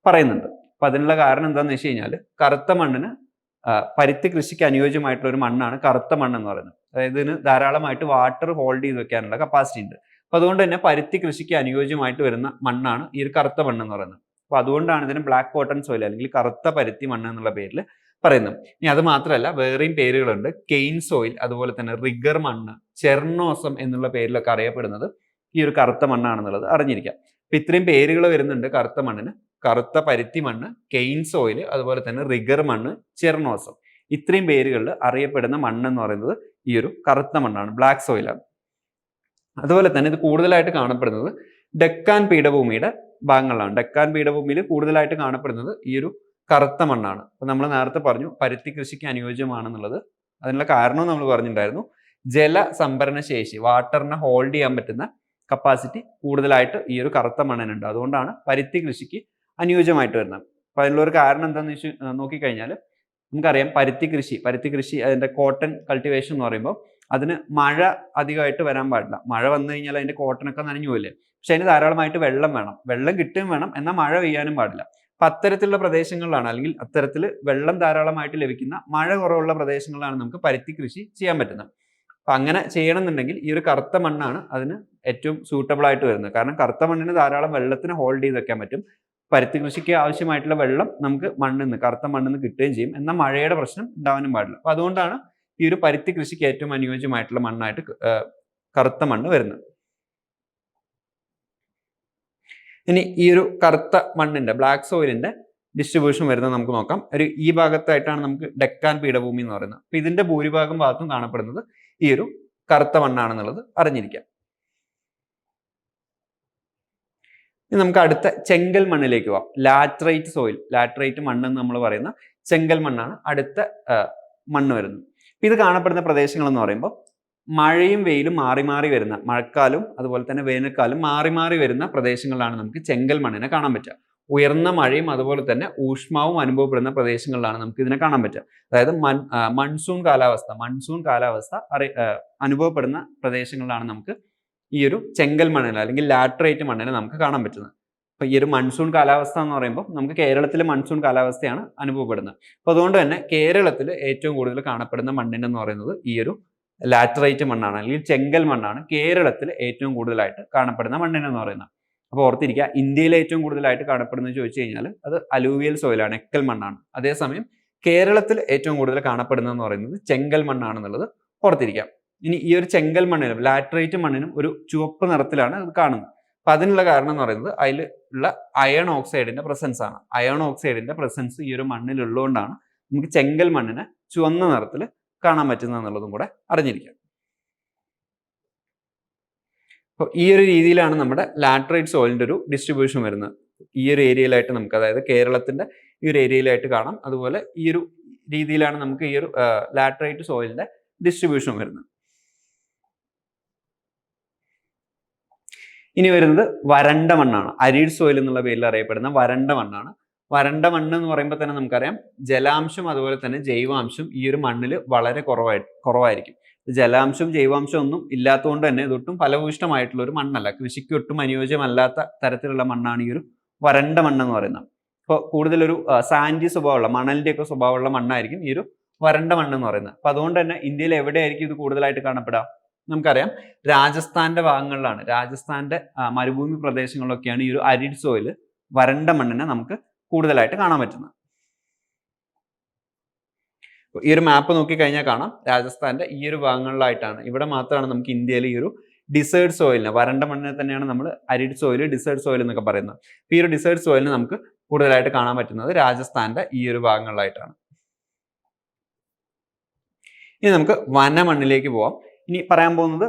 S1: പറയുന്നുണ്ട്. അപ്പൊ അതിനുള്ള കാരണം എന്താണെന്ന് വെച്ച് കഴിഞ്ഞാൽ കറുത്ത മണ്ണിന് പരുത്തി കൃഷിക്ക് അനുയോജ്യമായിട്ടുള്ള ഒരു മണ്ണാണ് കറുത്ത മണ്ണ് എന്ന് പറയുന്നത്. അതായത് ഇതിന് ധാരാളമായിട്ട് വാട്ടർ ഹോൾഡ് ചെയ്ത് വെക്കാനുള്ള കപ്പാസിറ്റി ഉണ്ട്. അപ്പൊ അതുകൊണ്ട് തന്നെ പരുത്തി കൃഷിക്ക് അനുയോജ്യമായിട്ട് വരുന്ന മണ്ണാണ് ഈ ഒരു കറുത്ത മണ്ണ് എന്ന് പറയുന്നത്. അപ്പൊ അതുകൊണ്ടാണ് ഇതിന് ബ്ലാക്ക് കോട്ടൺ സോയിൽ അല്ലെങ്കിൽ കറുത്ത പരുത്തി മണ്ണ് എന്നുള്ള പേരിൽ പറയുന്നത്. ഇനി അത് മാത്രമല്ല വേറെയും പേരുകളുണ്ട്. കെയിൻ സോയിൽ അതുപോലെ തന്നെ റിഗർ മണ്ണ് ചെർണോസം എന്നുള്ള പേരിലൊക്കെ അറിയപ്പെടുന്നത് ഈ ഒരു കറുത്ത മണ്ണാണെന്നുള്ളത് അറിഞ്ഞിരിക്കാം. അപ്പം ഇത്രയും പേരുകൾ വരുന്നുണ്ട് കറുത്ത മണ്ണിന്. കറുത്ത പരുത്തി മണ്ണ് കെയിൻ സോയിൽ അതുപോലെ തന്നെ റിഗർ മണ്ണ് ചെർണോസം. ഇത്രയും പേരുകളിൽ അറിയപ്പെടുന്ന മണ്ണ് എന്ന് പറയുന്നത് ഈ ഒരു കറുത്ത മണ്ണാണ് ബ്ലാക്ക് സോയിലാണ്. അതുപോലെ തന്നെ ഇത് കൂടുതലായിട്ട് കാണപ്പെടുന്നത് ഡെക്കാൻ പീഠഭൂമിയുടെ ഭാഗങ്ങളാണ് ഡെക്കാൻ പീഠഭൂമിയിൽ കൂടുതലായിട്ട് കാണപ്പെടുന്നത് ഈ ഒരു കറുത്ത മണ്ണാണ്. അപ്പൊ നമ്മൾ നേരത്തെ പറഞ്ഞു പരുത്തി കൃഷിക്ക് അനുയോജ്യമാണെന്നുള്ളത്. അതിനുള്ള കാരണവും നമ്മൾ പറഞ്ഞിട്ടുണ്ടായിരുന്നു ജല സംഭരണ ശേഷി വാട്ടറിനെ ഹോൾഡ് ചെയ്യാൻ പറ്റുന്ന കപ്പാസിറ്റി കൂടുതലായിട്ട് ഈ ഒരു കറുത്ത മണ്ണിനുണ്ട്. അതുകൊണ്ടാണ് പരുത്തി കൃഷിക്ക് അനുയോജ്യമായിട്ട് വരുന്നത്. അപ്പൊ അതിനുള്ള ഒരു കാരണം എന്താണെന്ന് വെച്ച് നോക്കിക്കഴിഞ്ഞാൽ നമുക്കറിയാം പരുത്തി കൃഷി പരുത്തി കൃഷി അതിന്റെ കോട്ടൺ കൾട്ടിവേഷൻ എന്ന് പറയുമ്പോൾ അതിന് മഴ അധികമായിട്ട് വരാൻ പാടില്ല. മഴ വന്നു കഴിഞ്ഞാൽ അതിന്റെ കോട്ടനൊക്കെ നനഞ്ഞു പോയില്ലേ പക്ഷെ അതിന് ധാരാളമായിട്ട് വെള്ളം വേണം. വെള്ളം കിട്ടുകയും വേണം. എന്നാൽ മഴ പെയ്യാനും പാടില്ല. അപ്പൊ അത്തരത്തിലുള്ള പ്രദേശങ്ങളിലാണ് അല്ലെങ്കിൽ അത്തരത്തിൽ വെള്ളം ധാരാളമായിട്ട് ലഭിക്കുന്ന മഴ കുറവുള്ള പ്രദേശങ്ങളിലാണ് നമുക്ക് പരുത്തി കൃഷി ചെയ്യാൻ പറ്റുന്നത്. അപ്പം അങ്ങനെ ചെയ്യണമെന്നുണ്ടെങ്കിൽ ഈ ഒരു കറുത്ത മണ്ണാണ് അതിന് ഏറ്റവും സൂട്ടബിൾ ആയിട്ട് വരുന്നത്. കാരണം കറുത്ത മണ്ണിന് ധാരാളം വെള്ളത്തിന് ഹോൾഡ് ചെയ്ത് വെക്കാൻ പറ്റും. പരുത്തി കൃഷിക്ക് ആവശ്യമായിട്ടുള്ള വെള്ളം നമുക്ക് മണ്ണിൽ നിന്ന് കറുത്ത മണ്ണിൽ നിന്ന് കിട്ടുകയും ചെയ്യും. എന്നാൽ മഴയുടെ പ്രശ്നം ഉണ്ടാവാനും പാടില്ല. അപ്പം അതുകൊണ്ടാണ് ഈ ഒരു പരുത്തി കൃഷിക്ക് ഏറ്റവും അനുയോജ്യമായിട്ടുള്ള മണ്ണായിട്ട് കറുത്ത മണ്ണ് വരുന്നത്. ഇനി ഈ ഒരു കറുത്ത മണ്ണിന്റെ ബ്ലാക്ക് സോയിലിന്റെ ഡിസ്ട്രിബ്യൂഷൻ വരുന്നത് നമുക്ക് നോക്കാം. ഒരു ഈ ഭാഗത്തായിട്ടാണ് നമുക്ക് ഡെക്കാൻ പീഠഭൂമി എന്ന് പറയുന്നത്. അപ്പൊ ഇതിന്റെ ഭൂരിഭാഗം ഭാഗത്തും കാണപ്പെടുന്നത് ഈ ഒരു കറുത്ത മണ്ണാണെന്നുള്ളത് അറിഞ്ഞിരിക്കാം. ഇനി നമുക്ക് അടുത്ത ചെങ്കൽ മണ്ണിലേക്ക് പോവാം. ലാറ്ററൈറ്റ് സോയിൽ ലാറ്ററൈറ്റ് മണ്ണ് എന്ന് നമ്മൾ പറയുന്ന ചെങ്കൽ മണ്ണാണ് അടുത്ത മണ്ണ് വരുന്നത്. ഇത് കാണപ്പെടുന്ന പ്രദേശങ്ങൾ എന്ന് പറയുമ്പോൾ മഴയും വെയിലും മാറി മാറി വരുന്ന മഴക്കാലം അതുപോലെ തന്നെ വേനൽക്കാലം മാറി മാറി വരുന്ന പ്രദേശങ്ങളിലാണ് നമുക്ക് ചെങ്കൽ മണ്ണിനെ കാണാൻ പറ്റുക. ഉയർന്ന മഴയും അതുപോലെ തന്നെ ഊഷ്മാവും അനുഭവപ്പെടുന്ന പ്രദേശങ്ങളിലാണ് നമുക്ക് ഇതിനെ കാണാൻ പറ്റുക. അതായത് മൺ മൺസൂൺ കാലാവസ്ഥ മൺസൂൺ കാലാവസ്ഥ അറി അനുഭവപ്പെടുന്ന പ്രദേശങ്ങളിലാണ് നമുക്ക് ഈ ഒരു ചെങ്കൽ മണ്ണിന് അല്ലെങ്കിൽ ലാറ്ററേറ്റ് മണ്ണിനെ നമുക്ക് കാണാൻ പറ്റുന്നത്. അപ്പൊ ഈ ഒരു മൺസൂൺ കാലാവസ്ഥ എന്ന് പറയുമ്പോൾ നമുക്ക് കേരളത്തിലെ മൺസൂൺ കാലാവസ്ഥയാണ് അനുഭവപ്പെടുന്നത്. അപ്പൊ അതുകൊണ്ട് തന്നെ കേരളത്തിൽ ഏറ്റവും കൂടുതൽ കാണപ്പെടുന്ന മണ്ണിനെന്ന് പറയുന്നത് ഈ ഒരു ലാറ്ററൈറ്റ് മണ്ണാണ് അല്ലെങ്കിൽ ചെങ്കൽ മണ്ണാണ് കേരളത്തിൽ ഏറ്റവും കൂടുതലായിട്ട് കാണപ്പെടുന്ന മണ്ണിനെന്ന് പറയുന്നത്. അപ്പോൾ ഓർത്തിരിക്കുക ഇന്ത്യയിൽ ഏറ്റവും കൂടുതലായിട്ട് കാണപ്പെടുന്നത് ചോദിച്ചു കഴിഞ്ഞാൽ അത് അലൂവിയൽ സോയിലാണ് എക്കൽ മണ്ണാണ്. അതേസമയം കേരളത്തിൽ ഏറ്റവും കൂടുതൽ കാണപ്പെടുന്നതെന്ന് പറയുന്നത് ചെങ്കൽ മണ്ണാണെന്നുള്ളത് ഓർത്തിരിക്കാം ഇനി ഈ ഒരു ചെങ്കൽ മണ്ണിനും ലാറ്ററൈറ്റ് മണ്ണിനും ഒരു ചുവപ്പ് നിറത്തിലാണ് അത് കാണുന്നത്. അപ്പം അതിനുള്ള കാരണം എന്ന് പറയുന്നത് അതിൽ ഉള്ള അയൺ ഓക്സൈഡിന്റെ പ്രസൻസ് ആണ്. അയൺ ഓക്സൈഡിന്റെ പ്രസൻസ് ഈ ഒരു മണ്ണിലുള്ളതുകൊണ്ടാണ് നമുക്ക് ചെങ്കൽ മണ്ണിനെ ചുവന്ന നിറത്തിൽ കാണാൻ പറ്റുന്ന എന്നുള്ളതും കൂടെ അറിഞ്ഞിരിക്കാം. അപ്പോൾ ഈ ഒരു രീതിയിലാണ് നമ്മുടെ ലാറ്ററൈറ്റ് സോയിലിന്റെ ഒരു ഡിസ്ട്രിബ്യൂഷൻ വരുന്നത്. ഈ ഒരു ഏരിയയിലായിട്ട് നമുക്ക് അതായത് കേരളത്തിന്റെ ഈ ഒരു ഏരിയയിലായിട്ട് കാണാം. അതുപോലെ ഈ ഒരു രീതിയിലാണ് നമുക്ക് ഈ ഒരു ലാറ്ററൈറ്റ് സോയിലിന്റെ ഡിസ്ട്രിബ്യൂഷൻ വരുന്നത്. ഇനി വരുന്നത് വരണ്ട മണ്ണാണ്. അരീഡ് സോയിൽ എന്നുള്ള പേരിൽ അറിയപ്പെടുന്ന വരണ്ട മണ്ണാണ്. വരണ്ട മണ്ണ് എന്ന് പറയുമ്പോൾ തന്നെ നമുക്കറിയാം ജലാംശം അതുപോലെ തന്നെ ജൈവാംശം ഈ ഒരു മണ്ണിൽ വളരെ കുറവായി കുറവായിരിക്കും. ജലാംശം ജൈവാംശം ഒന്നും ഇല്ലാത്തതുകൊണ്ട് തന്നെ ഇതൊട്ടും ഫലഭൂയിഷ്ടമായിട്ടുള്ള ഒരു മണ്ണല്ല. കൃഷിക്ക് ഒട്ടും അനുയോജ്യമല്ലാത്ത തരത്തിലുള്ള മണ്ണാണ് ഈ ഒരു വരണ്ട മണ്ണ് എന്ന് പറയുന്നത്. ഇപ്പോൾ കൂടുതലൊരു സാൻഡി സ്വഭാവമുള്ള മണലിന്റെയൊക്കെ സ്വഭാവമുള്ള മണ്ണായിരിക്കും ഈ ഒരു വരണ്ട മണ്ണ് എന്ന് പറയുന്നത്. അപ്പോൾ അതുകൊണ്ട് തന്നെ ഇന്ത്യയിൽ എവിടെയായിരിക്കും ഇത് കൂടുതലായിട്ട് കാണപ്പെടുക? നമുക്കറിയാം രാജസ്ഥാന്റെ ഭാഗങ്ങളിലാണ്. രാജസ്ഥാന്റെ മരുഭൂമി പ്രദേശങ്ങളിലൊക്കെയാണ് ഈ ഒരു അരിഡ് സോയിൽ വരണ്ട മണ്ണിനെ നമുക്ക് കൂടുതലായിട്ട് കാണാൻ പറ്റുന്നത്. ഈ ഒരു മാപ്പ് നോക്കിക്കഴിഞ്ഞാൽ കാണാം. രാജസ്ഥാന്റെ ഈ ഒരു ഭാഗങ്ങളിലായിട്ടാണ്. ഇവിടെ മാത്രമാണ് നമുക്ക് ഇന്ത്യയിൽ ഈ ഒരു ഡിസേർട്ട് സോയിലിന് വരണ്ട മണ്ണിനെ തന്നെയാണ് നമ്മൾ അരിഡ് സോയിൽ ഡിസേർട്ട് സോയിൽ എന്നൊക്കെ പറയുന്നത്. അപ്പൊ ഈ ഒരു ഡിസേർട്ട് സോയിലിന് നമുക്ക് കൂടുതലായിട്ട് കാണാൻ പറ്റുന്നത് രാജസ്ഥാന്റെ ഈ ഒരു ഭാഗങ്ങളിലായിട്ടാണ്. ഇനി നമുക്ക് വനമണ്ണിലേക്ക് പോവാം. ഇനി പറയാൻ പോകുന്നത്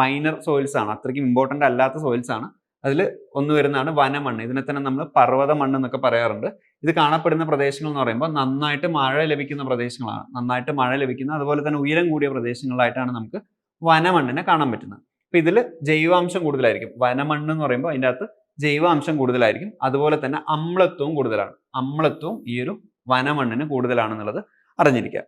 S1: മൈനർ സോയിൽസ് ആണ്. അത്രയ്ക്കും ഇമ്പോർട്ടന്റ് അല്ലാത്ത സോയിൽസ് ആണ്. അതിൽ ഒന്ന് വരുന്നതാണ് വനമണ്ണ്. ഇതിനെ തന്നെ നമ്മൾ പർവത മണ്ണ് എന്നൊക്കെ പറയാറുണ്ട്. ഇത് കാണപ്പെടുന്ന പ്രദേശങ്ങൾ എന്ന് പറയുമ്പോൾ നന്നായിട്ട് മഴ ലഭിക്കുന്ന പ്രദേശങ്ങളാണ്. നന്നായിട്ട് മഴ ലഭിക്കുന്ന അതുപോലെ തന്നെ ഉയരം കൂടിയ പ്രദേശങ്ങളായിട്ടാണ് നമുക്ക് വനമണ്ണിനെ കാണാൻ പറ്റുന്നത്. അപ്പം ഇതിൽ ജൈവാംശം കൂടുതലായിരിക്കും. വനമണ്ണ് എന്ന് പറയുമ്പോൾ അതിന്റെ അകത്ത് ജൈവാംശം കൂടുതലായിരിക്കും. അതുപോലെ തന്നെ അമ്ലത്വവും കൂടുതലാണ്. അമ്ലത്വവും ഈ ഒരു വനമണ്ണിന് കൂടുതലാണെന്നുള്ളത് അറിഞ്ഞിരിക്കുക.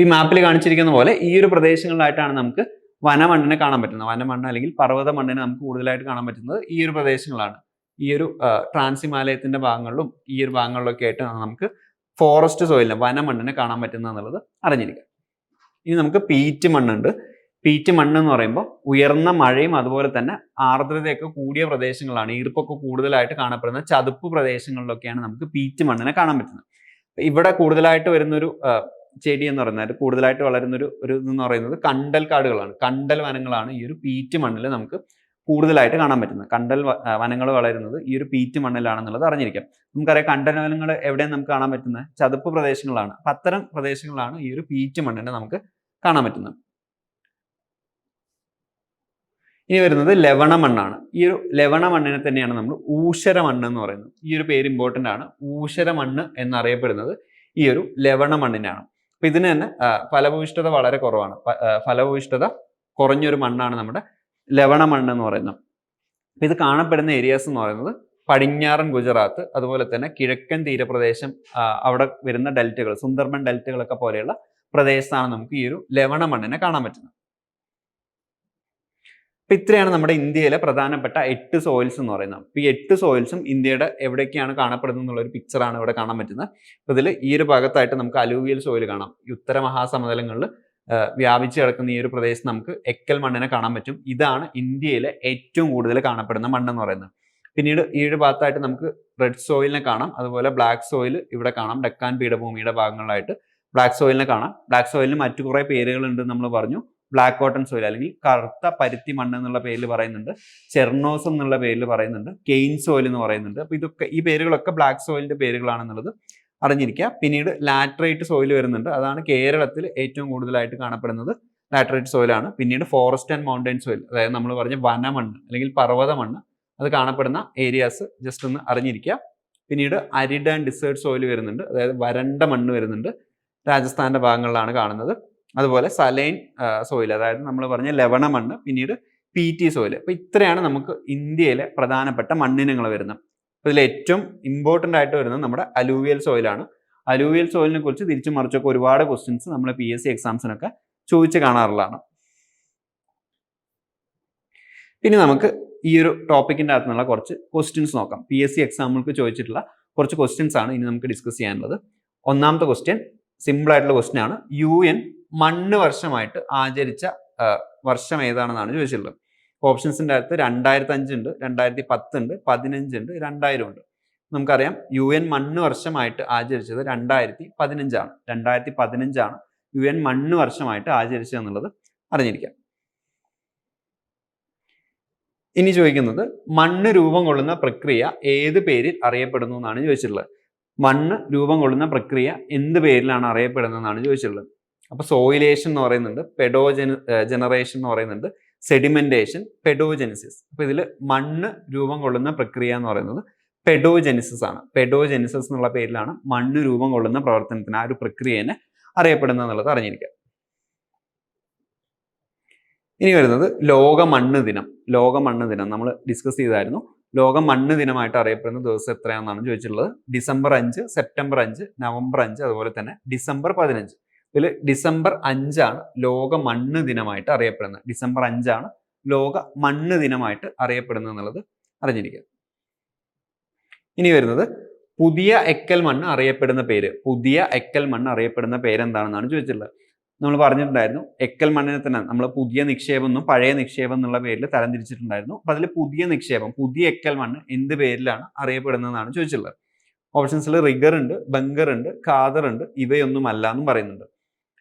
S1: ഈ മാപ്പിൽ കാണിച്ചിരിക്കുന്ന പോലെ ഈ ഒരു പ്രദേശങ്ങളിലായിട്ടാണ് നമുക്ക് വനമണ്ണിനെ കാണാൻ പറ്റുന്നത്. വനമണ്ണ് അല്ലെങ്കിൽ പർവത മണ്ണിനെ നമുക്ക് കൂടുതലായിട്ട് കാണാൻ പറ്റുന്നത് ഈ ഒരു പ്രദേശങ്ങളാണ്. ഈ ഒരു ട്രാൻസ് ഹിമാലയത്തിന്റെ ഭാഗങ്ങളിലും ഈ ഒരു ഭാഗങ്ങളിലൊക്കെ ആയിട്ട് നമുക്ക് ഫോറസ്റ്റ് സോയിലിനെ വനമണ്ണിനെ കാണാൻ പറ്റുന്നത് എന്നുള്ളത് അറിഞ്ഞിരിക്കുക. ഇനി നമുക്ക് പീറ്റ് മണ്ണുണ്ട്. പീറ്റ് മണ്ണ് എന്ന് പറയുമ്പോൾ ഉയർന്ന മഴയും അതുപോലെ തന്നെ ആർദ്രതയൊക്കെ കൂടിയ പ്രദേശങ്ങളാണ്. ഈർപ്പൊക്കെ കൂടുതലായിട്ട് കാണപ്പെടുന്ന ചതുപ്പ് പ്രദേശങ്ങളിലൊക്കെയാണ് നമുക്ക് പീറ്റ് മണ്ണിനെ കാണാൻ പറ്റുന്നത്. ഇവിടെ കൂടുതലായിട്ട് വരുന്നൊരു ചെടി എന്ന് പറയുന്നത് കൂടുതലായിട്ട് വളരുന്ന ഒരു ഒരു ഇതെന്ന് പറയുന്നത് കണ്ടൽ കാടുകളാണ്. കണ്ടൽ വനങ്ങളാണ് ഈ ഒരു പീറ്റ് മണ്ണിൽ നമുക്ക് കൂടുതലായിട്ട് കാണാൻ പറ്റുന്നത്. കണ്ടൽ വനങ്ങൾ വളരുന്നത് ഈ ഒരു പീറ്റ് മണ്ണിലാണെന്നുള്ളത് അറിഞ്ഞിരിക്കാം. നമുക്കറിയാം കണ്ടൽ വനങ്ങൾ എവിടെയാണ് നമുക്ക് കാണാൻ പറ്റുന്നത്? ചതുപ്പ് പ്രദേശങ്ങളാണ്. അപ്പൊ അത്തരം പ്രദേശങ്ങളാണ് ഈ ഒരു പീറ്റ് മണ്ണിനെ നമുക്ക് കാണാൻ പറ്റുന്നത്. ഇനി വരുന്നത് ലവണ മണ്ണാണ്. ഈ ഒരു ലവണ മണ്ണിനെ തന്നെയാണ് നമ്മൾ ഊഷര മണ്ണ് എന്ന് പറയുന്നത്. ഈ ഒരു പേര് ഇമ്പോർട്ടന്റ് ആണ്. ഊഷര മണ്ണ് എന്നറിയപ്പെടുന്നത് ഈ ഒരു ലവണ മണ്ണിനാണ്. അപ്പൊ ഇതിന് തന്നെ ഫലഭൂയിഷ്ഠത വളരെ കുറവാണ്. ഫലഭൂയിഷ്ഠത കുറഞ്ഞൊരു മണ്ണാണ് നമ്മുടെ ലവണ മണ്ണ് എന്ന് പറയുന്നത്. ഇത് കാണപ്പെടുന്ന ഏരിയാസ് എന്ന് പറയുന്നത് പടിഞ്ഞാറൻ ഗുജറാത്ത് അതുപോലെ തന്നെ കിഴക്കൻ തീരപ്രദേശം അവിടെ വരുന്ന ഡെൽറ്റകൾ സുന്ദർബൻ ഡെൽറ്റകളൊക്കെ പോലെയുള്ള പ്രദേശത്താണ് നമുക്ക് ഈ ഒരു ലവണ മണ്ണിനെ കാണാൻ പറ്റുന്നത്. അപ്പൊ ഇത്രയാണ് നമ്മുടെ ഇന്ത്യയിലെ പ്രധാനപ്പെട്ട എട്ട് സോയിൽസ് എന്ന് പറയുന്നത്. അപ്പൊ ഈ എട്ട് സോയിൽസും ഇന്ത്യയുടെ എവിടെയൊക്കെയാണ് കാണപ്പെടുന്നത് എന്നുള്ള ഒരു പിക്ചറാണ് ഇവിടെ കാണാൻ പറ്റുന്നത്. അപ്പൊ ഇതിൽ ഈ ഒരു ഭാഗത്തായിട്ട് നമുക്ക് അലൂവിയൽ സോയിൽ കാണാം. ഈ ഉത്തര മഹാസമതലങ്ങളിൽ വ്യാപിച്ച് കിടക്കുന്ന ഈ ഒരു പ്രദേശത്ത് നമുക്ക് എക്കൽ മണ്ണിനെ കാണാൻ പറ്റും. ഇതാണ് ഇന്ത്യയിലെ ഏറ്റവും കൂടുതൽ കാണപ്പെടുന്ന മണ്ണെന്ന് പറയുന്നത്. പിന്നീട് ഈ ഒരു ഭാഗത്തായിട്ട് നമുക്ക് റെഡ് സോയിലിനെ കാണാം. അതുപോലെ ബ്ലാക്ക് സോയിൽ ഇവിടെ കാണാം. ഡെക്കാൻ പീഠഭൂമിയുടെ ഭാഗങ്ങളിലായിട്ട് ബ്ലാക്ക് സോയിലിനെ കാണാം. ബ്ലാക്ക് സോയിലിന് മറ്റു കുറേ പേരുകളുണ്ട് നമ്മൾ പറഞ്ഞു. ബ്ലാക്ക് കോട്ടൺ സോയിൽ അല്ലെങ്കിൽ കറുത്ത പരുത്തി മണ്ണ് എന്നുള്ള പേരിൽ പറയുന്നുണ്ട്. ചെർണോസ് എന്നുള്ള പേരിൽ പറയുന്നുണ്ട്. കെയിൻ സോയിൽ എന്ന് പറയുന്നുണ്ട്. അപ്പോൾ ഇതൊക്കെ ഈ പേരുകളൊക്കെ ബ്ലാക്ക് സോയിലിന്റെ പേരുകളാണെന്നുള്ളത് അറിഞ്ഞിരിക്കുക. പിന്നീട് ലാറ്ററൈറ്റ് സോയിൽ വരുന്നുണ്ട്. അതാണ് കേരളത്തിൽ ഏറ്റവും കൂടുതലായിട്ട് കാണപ്പെടുന്നത് ലാറ്ററൈറ്റ് സോയിലാണ് പിന്നീട് ഫോറസ്റ്റ് ആൻഡ് മൗണ്ടൻ സോയിൽ അതായത് നമ്മൾ പറഞ്ഞ വനമണ്ണ് അല്ലെങ്കിൽ പർവത മണ്ണ് അത് കാണപ്പെടുന്ന ഏരിയാസ് ജസ്റ്റ് ഒന്ന് അറിഞ്ഞിരിക്കുക. പിന്നീട് അരിഡ് ആൻഡ് ഡിസേർട്ട് സോയിൽ വരുന്നുണ്ട്. അതായത് വരണ്ട മണ്ണ് വരുന്നുണ്ട്. രാജസ്ഥാന്റെ ഭാഗങ്ങളിലാണ് കാണുന്നത്. അതുപോലെ സലൈൻ സോയിൽ അതായത് നമ്മൾ പറഞ്ഞ ലവണ മണ്ണ് പിന്നീട് പി ടി സോയിൽ അപ്പോൾ ഇത്രയാണ് നമുക്ക് ഇന്ത്യയിലെ പ്രധാനപ്പെട്ട മണ്ണിനങ്ങൾ വരുന്നത്. ഇതിൽ ഏറ്റവും ഇമ്പോർട്ടന്റ് ആയിട്ട് വരുന്നത് നമ്മുടെ അലൂവിയൽ സോയിലാണ് അലൂവിയൽ സോയിലിനെ കുറിച്ച് തിരിച്ചു മറിച്ചൊക്കെ ഒരുപാട് ക്വസ്റ്റ്യൻസ് നമ്മൾ പി എസ് സി എക്സാംസിനൊക്കെ ചോദിച്ച് കാണാറുള്ളതാണ്. പിന്നെ നമുക്ക് ഈ ഒരു ടോപ്പിക്കിന്റെ അകത്തു നിന്നുള്ള കുറച്ച് ക്വസ്റ്റ്യൻസ് നോക്കാം. പി എസ് സി എക്സാമുകൾക്ക് ചോദിച്ചിട്ടുള്ള കുറച്ച് ക്വസ്റ്റ്യൻസ് ആണ് ഇനി നമുക്ക് ഡിസ്കസ് ചെയ്യാനുള്ളത്. ഒന്നാമത്തെ ക്വസ്റ്റ്യൻ സിമ്പിൾ ആയിട്ടുള്ള ക്വസ്റ്റ്യൻ ആണ്. യു എൻ മണ്ണ് വർഷമായിട്ട് ആചരിച്ച വർഷം ഏതാണെന്നാണ് ചോദിച്ചിട്ടുള്ളത്. ഓപ്ഷൻസിന്റെ അകത്ത് രണ്ടായിരത്തി അഞ്ചുണ്ട് രണ്ടായിരത്തി പത്തുണ്ട് പതിനഞ്ചുണ്ട് രണ്ടായിരം ഉണ്ട് നമുക്കറിയാം യു എൻ മണ്ണ് വർഷമായിട്ട് ആചരിച്ചത് രണ്ടായിരത്തി പതിനഞ്ചാണ് രണ്ടായിരത്തി പതിനഞ്ചാണ് യു എൻ മണ്ണ് വർഷമായിട്ട് ആചരിച്ചത് എന്നുള്ളത് അറിഞ്ഞിരിക്കാം. ഇനി ചോദിക്കുന്നത് മണ്ണ് രൂപം കൊള്ളുന്ന പ്രക്രിയ ഏത് പേരിൽ അറിയപ്പെടുന്നു എന്നാണ് ചോദിച്ചിട്ടുള്ളത്. മണ്ണ് രൂപം കൊള്ളുന്ന പ്രക്രിയ എന്ത് പേരിലാണ് അറിയപ്പെടുന്നതെന്നാണ് ചോദിച്ചിട്ടുള്ളത്. അപ്പൊ സോയിലേഷൻ എന്ന് പറയുന്നുണ്ട് പെഡോജന ജനറേഷൻ എന്ന് പറയുന്നുണ്ട് സെഡിമെന്റേഷൻ പെഡോജെനിസിസ്. അപ്പോൾ ഇതിൽ മണ്ണ് രൂപം കൊള്ളുന്ന പ്രക്രിയ എന്ന് പറയുന്നത് പെഡോജെനിസിസ് ആണ്. പെഡോജെനിസിസ് എന്നുള്ള പേരിലാണ് മണ്ണ് രൂപം കൊള്ളുന്ന പ്രവർത്തനത്തിന് ആ ഒരു പ്രക്രിയനെ അറിയപ്പെടുന്നത് എന്നുള്ളത് അറിഞ്ഞിരിക്കുക. ഇനി വരുന്നത് ലോക മണ്ണ് ദിനം. ലോക മണ്ണ് ദിനം നമ്മൾ ഡിസ്കസ് ചെയ്തായിരുന്നു. ലോക മണ്ണ് ദിനമായിട്ട് അറിയപ്പെടുന്ന ദിവസം എത്രയാണെന്നാണ് ചോദിച്ചിട്ടുള്ളത്? ഡിസംബർ അഞ്ച് സെപ്റ്റംബർ അഞ്ച് നവംബർ അഞ്ച് അതുപോലെ തന്നെ ഡിസംബർ പതിനഞ്ച്. ഇതിൽ ഡിസംബർ അഞ്ചാണ് ലോക മണ്ണ് ദിനമായിട്ട് അറിയപ്പെടുന്നത്. ഡിസംബർ അഞ്ചാണ് ലോക മണ്ണ് ദിനമായിട്ട് അറിയപ്പെടുന്നത് എന്നുള്ളത് അറിഞ്ഞിരിക്കുക. ഇനി വരുന്നത് പുതിയ എക്കൽ മണ്ണ് അറിയപ്പെടുന്ന പേര്. പുതിയ എക്കൽ മണ്ണ് അറിയപ്പെടുന്ന പേരെന്താണെന്നാണ് ചോദിച്ചിട്ടുള്ളത്. നമ്മൾ പറഞ്ഞിട്ടുണ്ടായിരുന്നു എക്കൽ മണ്ണിനെ തന്നെ നമ്മൾ പുതിയ നിക്ഷേപം എന്നും പഴയ നിക്ഷേപം എന്നുള്ള പേരിൽ തരംതിരിച്ചിട്ടുണ്ടായിരുന്നു. അപ്പം അതിൽ പുതിയ നിക്ഷേപം പുതിയ എക്കൽ മണ്ണ് എന്ത് പേരിലാണ് അറിയപ്പെടുന്നതെന്നാണ് ചോദിച്ചിട്ടുള്ളത്. ഓപ്ഷൻസിൽ റിഗർ ഉണ്ട് ബങ്കർ ഉണ്ട് ഖാദർ ഉണ്ട് ഇവയൊന്നുമല്ല എന്നും പറയുന്നുണ്ട്.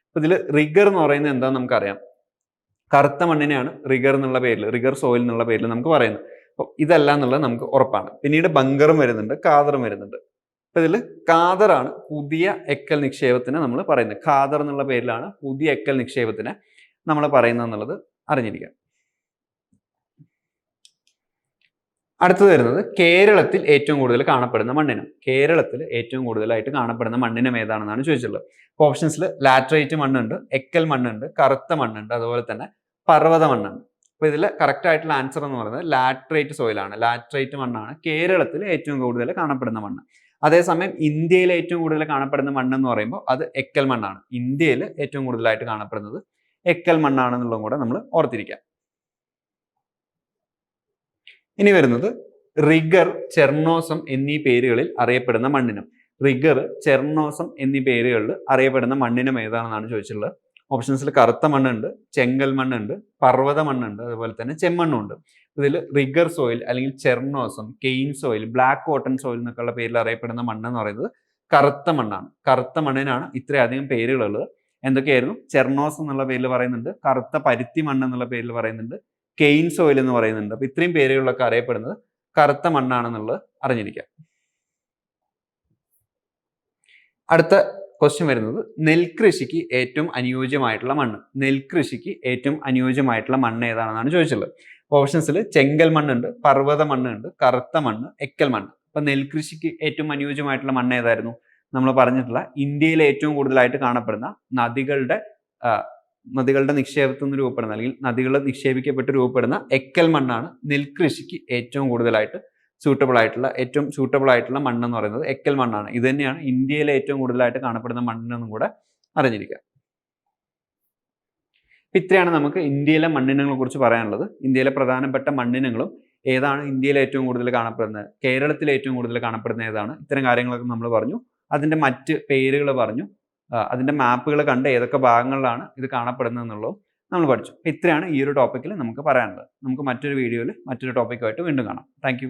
S1: അപ്പൊ ഇതിൽ റിഗർ എന്ന് പറയുന്നത് എന്താണെന്ന് നമുക്കറിയാം. കറുത്ത മണ്ണിനെയാണ് റിഗർ എന്നുള്ള പേരിൽ റിഗർ സോയിൽ എന്നുള്ള പേരിൽ നമുക്ക് പറയുന്നത്. അപ്പോൾ ഇതല്ല എന്നുള്ളത് നമുക്ക് ഉറപ്പാണ്. പിന്നീട് ബങ്കറും വരുന്നുണ്ട് കാതറും വരുന്നുണ്ട്. അപ്പൊ ഇതിൽ കാതറാണ് പുതിയ എക്കൽ നിക്ഷേപത്തിന് നമ്മൾ പറയുന്നത്. ഖാദർ എന്നുള്ള പേരിലാണ് പുതിയ എക്കൽ നിക്ഷേപത്തിന് നമ്മൾ പറയുന്നത് എന്നുള്ളത് അറിഞ്ഞിരിക്കുക. അടുത്തത് വരുന്നത് കേരളത്തിൽ ഏറ്റവും കൂടുതൽ കാണപ്പെടുന്ന മണ്ണിനം. കേരളത്തിൽ ഏറ്റവും കൂടുതലായിട്ട് കാണപ്പെടുന്ന മണ്ണിനം ഏതാണെന്നാണ് ചോദിച്ചിട്ടുള്ളത്. ഓപ്ഷൻസിൽ ലാറ്ററേറ്റ് മണ്ണുണ്ട് എക്കൽ മണ്ണുണ്ട് കറുത്ത മണ്ണുണ്ട് അതുപോലെ തന്നെ പർവത മണ്ണുണ്ട്. അപ്പോൾ ഇതിൽ കറക്റ്റ് ആയിട്ടുള്ള ആൻസർ എന്ന് പറയുന്നത് ലാറ്ററേറ്റ് സോയിലാണ് ലാറ്ററേറ്റ് മണ്ണാണ് കേരളത്തിൽ ഏറ്റവും കൂടുതൽ കാണപ്പെടുന്ന മണ്ണ്. അതേസമയം ഇന്ത്യയിൽ ഏറ്റവും കൂടുതൽ കാണപ്പെടുന്ന മണ്ണ് എന്ന് പറയുമ്പോൾ അത് എക്കൽ മണ്ണാണ്. ഇന്ത്യയിൽ ഏറ്റവും കൂടുതലായിട്ട് കാണപ്പെടുന്നത് എക്കൽ മണ്ണാണെന്നുള്ളതും കൂടെ നമ്മൾ ഓർത്തിരിക്കാം. ഇനി വരുന്നത് റിഗർ ചെർണോസം എന്നീ പേരുകളിൽ അറിയപ്പെടുന്ന മണ്ണിനം. റിഗർ ചെർണോസം എന്നീ പേരുകളിൽ അറിയപ്പെടുന്ന മണ്ണിനം ഏതാണെന്നാണ് ചോദിച്ചിട്ടുള്ളത്. ഓപ്ഷൻസിൽ കറുത്ത മണ്ണുണ്ട് ചെങ്കൽ മണ്ണുണ്ട് പർവത മണ്ണുണ്ട് അതുപോലെ തന്നെ ചെമ്മണ്ണുണ്ട് ഇതിൽ റിഗർ സോയിൽ അല്ലെങ്കിൽ ചെർണോസം കെയിൻ സോയിൽ ബ്ലാക്ക് കോട്ടൺ സോയിൽ എന്നൊക്കെയുള്ള പേരിൽ അറിയപ്പെടുന്ന മണ്ണ് എന്ന് പറയുന്നത് കറുത്ത മണ്ണാണ്. കറുത്ത മണ്ണിനാണ് ഇത്രയധികം പേരുകളുള്ളത്. എന്തൊക്കെയായിരുന്നു? ചെർണോസ് എന്നുള്ള പേരിൽ പറയുന്നുണ്ട് കറുത്ത പരുത്തി മണ്ണ് എന്നുള്ള പേരിൽ പറയുന്നുണ്ട് കെയിൻ സോയിൽ എന്ന് പറയുന്നുണ്ട്. അപ്പൊ ഇത്രയും പേരുകളിലൊക്കെ അറിയപ്പെടുന്നത് കറുത്ത മണ്ണാണെന്നുള്ളത് അറിഞ്ഞിരിക്കുക അടുത്ത ക്വസ്റ്റ്യൻ വരുന്നത് നെൽകൃഷിക്ക് ഏറ്റവും അനുയോജ്യമായിട്ടുള്ള മണ്ണ്. നെൽകൃഷിക്ക് ഏറ്റവും അനുയോജ്യമായിട്ടുള്ള മണ്ണ് ഏതാണെന്നാണ് ചോദിച്ചിട്ടുള്ളത് ഓപ്ഷൻസിൽ ചെങ്കൽ മണ്ണുണ്ട് പർവത മണ്ണുണ്ട് കറുത്ത മണ്ണ് എക്കൽ മണ്ണ്. അപ്പൊ നെൽകൃഷിക്ക് ഏറ്റവും അനുയോജ്യമായിട്ടുള്ള മണ്ണ് ഏതായിരുന്നു? നമ്മൾ പറഞ്ഞിട്ടുള്ള ഇന്ത്യയിലെ ഏറ്റവും കൂടുതലായിട്ട് കാണപ്പെടുന്ന നദികളുടെ നദികളുടെ നിക്ഷേപത്തിൽ നിന്ന് രൂപപ്പെടുന്ന അല്ലെങ്കിൽ നദികൾ നിക്ഷേപിക്കപ്പെട്ട് രൂപപ്പെടുന്ന എക്കൽ മണ്ണാണ് നെൽകൃഷിക്ക് ഏറ്റവും കൂടുതലായിട്ട് സൂട്ടബിൾ ആയിട്ടുള്ള ഏറ്റവും സൂട്ടബിൾ ആയിട്ടുള്ള മണ്ണെന്ന് പറയുന്നത് എക്കൽ മണ്ണാണ്. ഇത് തന്നെയാണ് ഇന്ത്യയിലെ ഏറ്റവും കൂടുതലായിട്ട് കാണപ്പെടുന്ന മണ്ണെന്നും കൂടെ അറിഞ്ഞിരിക്കുക. ഇത്രയാണ് നമുക്ക് ഇന്ത്യയിലെ മണ്ണിനങ്ങളെ കുറിച്ച് പറയാനുള്ളത്. ഇന്ത്യയിലെ പ്രധാനപ്പെട്ട മണ്ണിനങ്ങളും ഏതാണ് ഇന്ത്യയിൽ ഏറ്റവും കൂടുതൽ കാണപ്പെടുന്നത്? കേരളത്തിൽ ഏറ്റവും കൂടുതൽ കാണപ്പെടുന്ന ഏതാണ്? ഇത്തരം കാര്യങ്ങളൊക്കെ നമ്മൾ പറഞ്ഞു. അതിന്റെ മറ്റ് പേരുകൾ പറഞ്ഞു. അതിന്റെ മാപ്പുകൾ കണ്ട് ഏതൊക്കെ ഭാഗങ്ങളിലാണ് ഇത് കാണപ്പെടുന്നത് എന്നുള്ളത് നമ്മൾ പഠിച്ചു. ഇത്രയാണ് ഈ ഒരു ടോപ്പിക്കിൽ നമുക്ക് പറയാനുള്ളത്. നമുക്ക് മറ്റൊരു വീഡിയോയിൽ മറ്റൊരു ടോപ്പിക്കുമായിട്ട് വീണ്ടും കാണാം. താങ്ക്